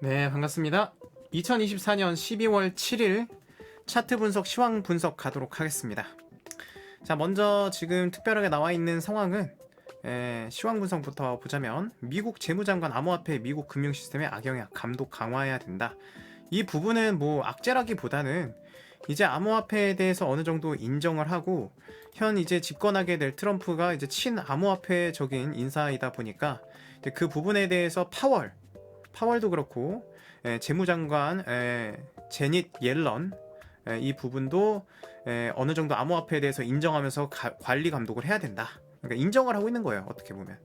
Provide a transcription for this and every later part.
네, 반갑습니다. 2024년 12월 7일 차트 분석 시황 분석 가도록 하겠습니다. 자, 먼저 지금 특별하게 나와 있는 상황은 에, 시황 분석부터 보자면 미국 재무장관 암호화폐 미국 금융 시스템의 악영향 감독 강화해야 된다. 이 부분은 뭐 악재라기보다는 이제 암호화폐에 대해서 어느 정도 인정을 하고 현 이제 집권하게 될 트럼프가 이제 친 암호화폐적인 인사이다 보니까 그 부분에 대해서 파월 파월도 그렇고 에, 재무장관 에, 제닛 옐런 에, 이 부분도 에, 어느 정도 암호화폐에 대해서 인정하면서 가- 관리 감독을 해야 된다. 그러니까 인정을 하고 있는 거예요. 어떻게 보면.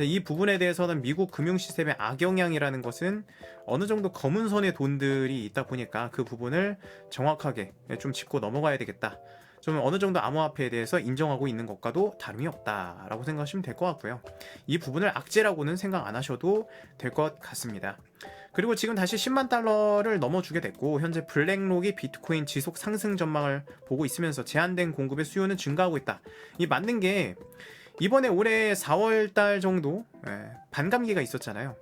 이 부분에 대해서는 미국 금융 시스템의 악영향이라는 것은 어느 정도 검은 손의 돈들이 있다 보니까 그 부분을 정확하게 좀 짚고 넘어가야 되겠다. 좀 어느 정도 암호화폐에 대해서 인정하고 있는 것과도 다름이 없다라고 생각하시면 될 것 같고요. 이 부분을 악재라고는 생각 안 하셔도 될 것 같습니다. 그리고 지금 다시 10만 달러를 넘어주게 됐고 현재 블랙록이 비트코인 지속 상승 전망을 보고 있으면서 제한된 공급의 수요는 증가하고 있다. 이 맞는 게 이번에 올해 4월 달 정도 예, 반감기가 있었잖아요.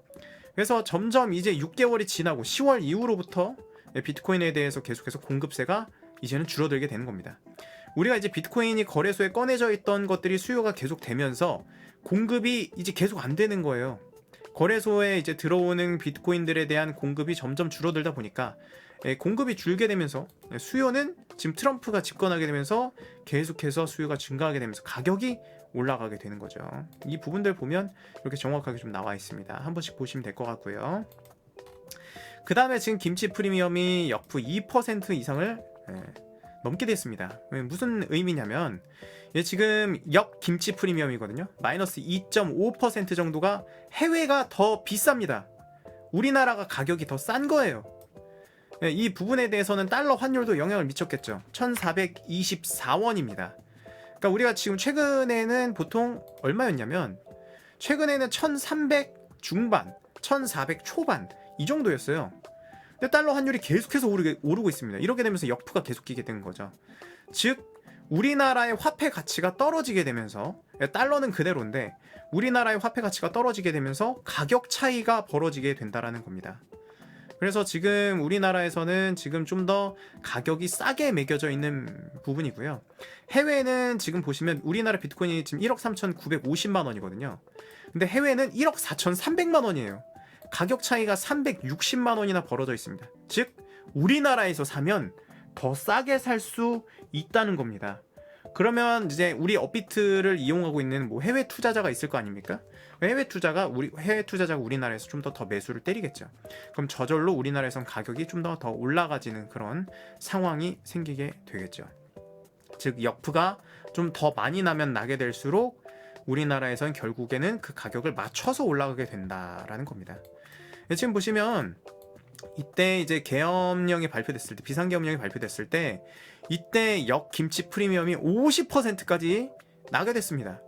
그래서 점점 이제 6개월이 지나고 10월 이후로부터 예, 비트코인에 대해서 계속해서 공급세가 이제는 줄어들게 되는 겁니다. 우리가 이제 비트코인이 거래소에 꺼내져 있던 것들이 수요가 계속 되면서 공급이 이제 계속 안 되는 거예요. 거래소에 이제 들어오는 비트코인들에 대한 공급이 점점 줄어들다 보니까 예, 공급이 줄게 되면서 예, 수요는 지금 트럼프가 집권하게 되면서 계속해서 수요가 증가하게 되면서 가격이 올라가게 되는 거죠. 이 부분들 보면 이렇게 정확하게 좀 나와 있습니다. 한 번씩 보시면 될 것 같고요. 그 다음에 지금 김치 프리미엄이 역부 2% 이상을 예, 넘게 됐습니다. 예, 무슨 의미냐면 얘 지금 역 김치 프리미엄이거든요. 마이너스 2.5% 정도가 해외가 더 비쌉니다. 우리나라가 가격이 더 싼 거예요. 예, 이 부분에 대해서는 달러 환율도 영향을 미쳤겠죠. 1424원입니다. 그러니까 우리가 지금 최근에는 보통 얼마였냐면 최근에는 1300 중반, 1400 초반 이 정도였어요. 근데 달러 환율이 계속해서 오르게, 오르고 있습니다. 이렇게 되면서 역프가 계속 끼게 된 거죠. 즉 우리나라의 화폐 가치가 떨어지게 되면서 예, 달러는 그대로인데 우리나라의 화폐 가치가 떨어지게 되면서 가격 차이가 벌어지게 된다라는 겁니다. 그래서 지금 우리나라에서는 지금 좀 더 가격이 싸게 매겨져 있는 부분이고요. 해외는 지금 보시면 우리나라 비트코인이 지금 1억 3,950만 원이거든요. 근데 해외는 1억 4,300만 원이에요. 가격 차이가 360만 원이나 벌어져 있습니다. 즉 우리나라에서 사면 더 싸게 살 수 있다는 겁니다. 그러면 이제 우리 업비트를 이용하고 있는 뭐 해외 투자자가 있을 거 아닙니까? 해외 투자가 우리 해외 투자자가 우리나라에서 좀 더 더 매수를 때리겠죠. 그럼 저절로 우리나라에선 가격이 좀 더더 올라가지는 그런 상황이 생기게 되겠죠. 즉 역프가 좀 더 많이 나면 나게 될수록 우리나라에선 결국에는 그 가격을 맞춰서 올라가게 된다라는 겁니다. 예, 지금 보시면 이때 이제 계엄령이 발표됐을 때 비상계엄령이 발표됐을 때 이때 역 김치 프리미엄이 50%까지 나게 됐습니다.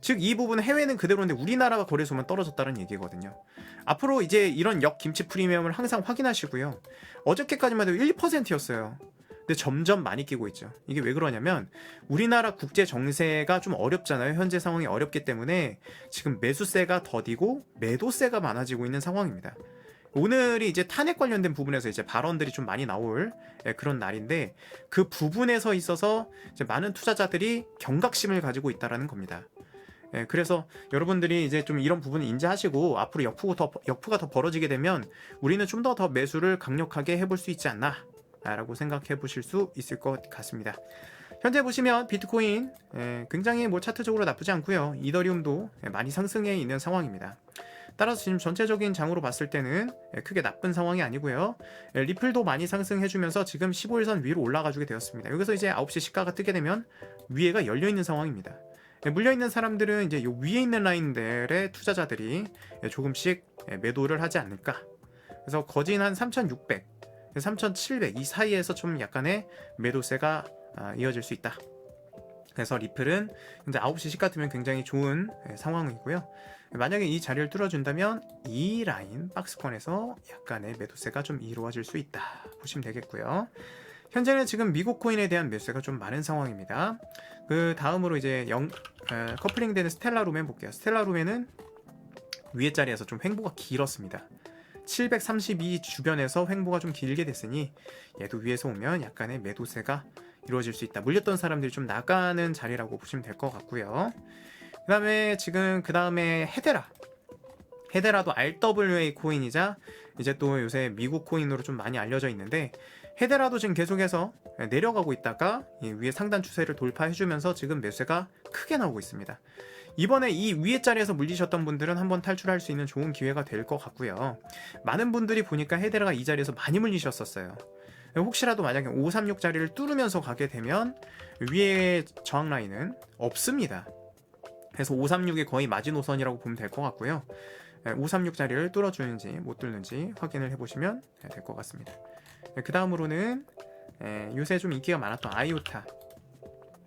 즉 이 부분은 해외는 그대로인데 우리나라가 거래소만 떨어졌다는 얘기거든요. 앞으로 이제 이런 역 김치 프리미엄을 항상 확인하시고요. 어저께까지만 해도 1%였어요. 근데 점점 많이 끼고 있죠. 이게 왜 그러냐면 우리나라 국제 정세가 좀 어렵잖아요. 현재 상황이 어렵기 때문에 지금 매수세가 더디고 매도세가 많아지고 있는 상황입니다. 오늘이 이제 탄핵 관련된 부분에서 이제 발언들이 좀 많이 나올 예, 그런 날인데 그 부분에서 있어서 많은 투자자들이 경각심을 가지고 있다라는 겁니다. 예, 그래서 여러분들이 이제 좀 이런 부분을 인지하시고 앞으로 역푸가 더, 역푸가 더 벌어지게 되면 우리는 좀더더 매수를 강력하게 해볼 수 있지 않나 라고 생각해 보실 수 있을 것 같습니다. 현재 보시면 비트코인 예, 굉장히 뭐 차트적으로 나쁘지 않고요. 이더리움도 예, 많이 상승해 있는 상황입니다. 따라서 지금 전체적인 장으로 봤을 때는 예, 크게 나쁜 상황이 아니고요. 예, 리플도 많이 상승해주면서 지금 15일선 위로 올라가주게 되었습니다. 여기서 이제 9시 시가가 뜨게 되면 위에가 열려 있는 상황입니다. 예, 물려 있는 사람들은 이제 요 위에 있는 라인들의 투자자들이 예, 조금씩 예, 매도를 하지 않을까. 그래서 거진 한 3,600, 3,700 이 사이에서 좀 약간의 매도세가 아, 이어질 수 있다. 그래서 리플은 이제 9시 시가 뜨면 굉장히 좋은 예, 상황이고요. 만약에 이 자리를 뚫어준다면 이 라인 박스권에서 약간의 매도세가 좀 이루어질 수 있다 보시면 되겠고요. 현재는 지금 미국 코인에 대한 매수세가 좀 많은 상황입니다. 그 다음으로 이제 영, 에, 커플링 되는 스텔라 루멘 볼게요. 스텔라 루멘은 위에 자리에서 좀 횡보가 길었습니다. 732 주변에서 횡보가 좀 길게 됐으니 얘도 위에서 오면 약간의 매도세가 이루어질 수 있다. 물렸던 사람들이 좀 나가는 자리라고 보시면 될 것 같고요. 그 다음에 지금 그 다음에 헤데라. 헤데라도 RWA 코인이자 이제 또 요새 미국 코인으로 좀 많이 알려져 있는데 헤데라도 지금 계속해서 내려가고 있다가 이 위에 상단 추세를 돌파해주면서 지금 매수가 크게 나오고 있습니다. 이번에 이 위에 자리에서 물리셨던 분들은 한번 탈출할 수 있는 좋은 기회가 될 것 같고요. 많은 분들이 보니까 헤데라가 이 자리에서 많이 물리셨었어요. 혹시라도 만약에 536 자리를 뚫으면서 가게 되면 위에 저항 라인은 없습니다. 그래서 536이 거의 마지노선이라고 보면 될 것 같고요. 536 자리를 뚫어주는지 못 뚫는지 확인을 해보시면 될 것 같습니다. 그 다음으로는 요새 좀 인기가 많았던 아이오타.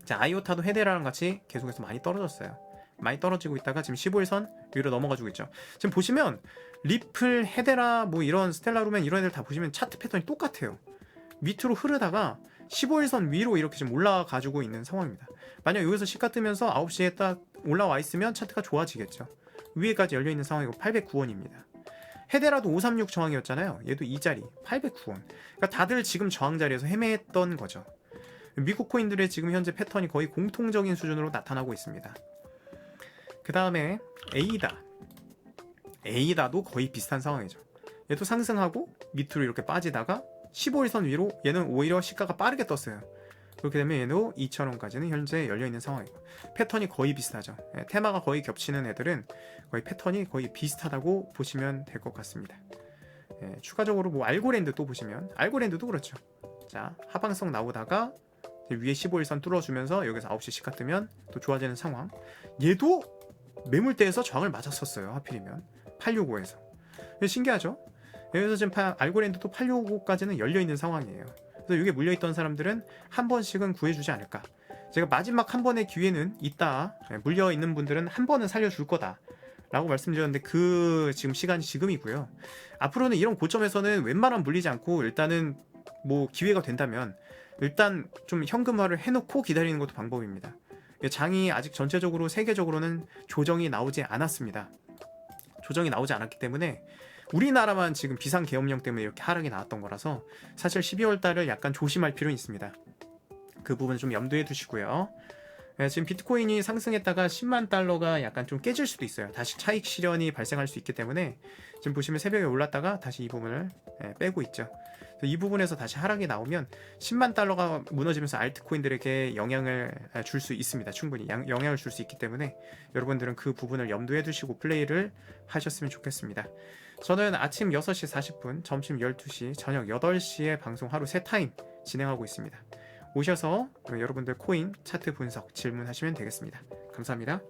자, 아이오타도 헤데라랑 같이 계속해서 많이 떨어졌어요. 많이 떨어지고 있다가 지금 15일선 위로 넘어가지고 있죠. 지금 보시면 리플, 헤데라, 뭐 이런 스텔라루멘 이런 애들 다 보시면 차트 패턴이 똑같아요. 밑으로 흐르다가 15일선 위로 이렇게 지금 올라가지고 있는 상황입니다. 만약 여기서 시가 뜨면서 9시에 딱 올라와 있으면 차트가 좋아지겠죠. 위에까지 열려 있는 상황이고 809원입니다. 헤데라도 536 저항이었잖아요. 얘도 이 자리 809원. 그러니까 다들 지금 저항 자리에서 헤매했던 거죠. 미국 코인들의 지금 현재 패턴이 거의 공통적인 수준으로 나타나고 있습니다. 그 다음에 에이다. 에이다도 거의 비슷한 상황이죠. 얘도 상승하고 밑으로 이렇게 빠지다가 15일선 위로 얘는 오히려 시가가 빠르게 떴어요. 그렇게 되면 얘도 2,000원까지는 현재 열려있는 상황이고 패턴이 거의 비슷하죠. 예, 테마가 거의 겹치는 애들은 거의 패턴이 거의 비슷하다고 보시면 될 것 같습니다. 예, 추가적으로 뭐 알고랜드 또 보시면 알고랜드도 그렇죠. 자 하방성 나오다가 위에 15일선 뚫어주면서 여기서 9시 시가 뜨면 또 좋아지는 상황. 얘도 매물대에서 저항을 맞았었어요. 하필이면 865에서 신기하죠? 여기서 지금 알고랜드도 865까지는 열려 있는 상황이에요. 그래서 이게 물려 있던 사람들은 한 번씩은 구해주지 않을까. 제가 마지막 한 번의 기회는 있다. 예, 물려 있는 분들은 한 번은 살려줄 거다. 라고 말씀드렸는데 그 지금 시간이 지금이고요. 앞으로는 이런 고점에서는 웬만하면 물리지 않고 일단은 뭐 기회가 된다면 일단 좀 현금화를 해놓고 기다리는 것도 방법입니다. 장이 아직 전체적으로 세계적으로는 조정이 나오지 않았습니다. 조정이 나오지 않았기 때문에 우리나라만 지금 비상 계엄령 때문에 이렇게 하락이 나왔던 거라서 사실 12월 달을 약간 조심할 필요는 있습니다. 그 부분 좀 염두에 두시고요. 네, 지금 비트코인이 상승했다가 10만 달러가 약간 좀 깨질 수도 있어요. 다시 차익 실현이 발생할 수 있기 때문에 지금 보시면 새벽에 올랐다가 다시 이 부분을 네, 빼고 있죠. 이 부분에서 다시 하락이 나오면 10만 달러가 무너지면서 알트코인들에게 영향을 줄 수 있습니다. 충분히 양, 영향을 줄 수 있기 때문에 여러분들은 그 부분을 염두에 두시고 플레이를 하셨으면 좋겠습니다. 저는 아침 6시 40분, 점심 12시, 저녁 8시에 방송 하루 3타임 진행하고 있습니다. 오셔서 여러분들 코인 차트 분석 질문하시면 되겠습니다. 감사합니다.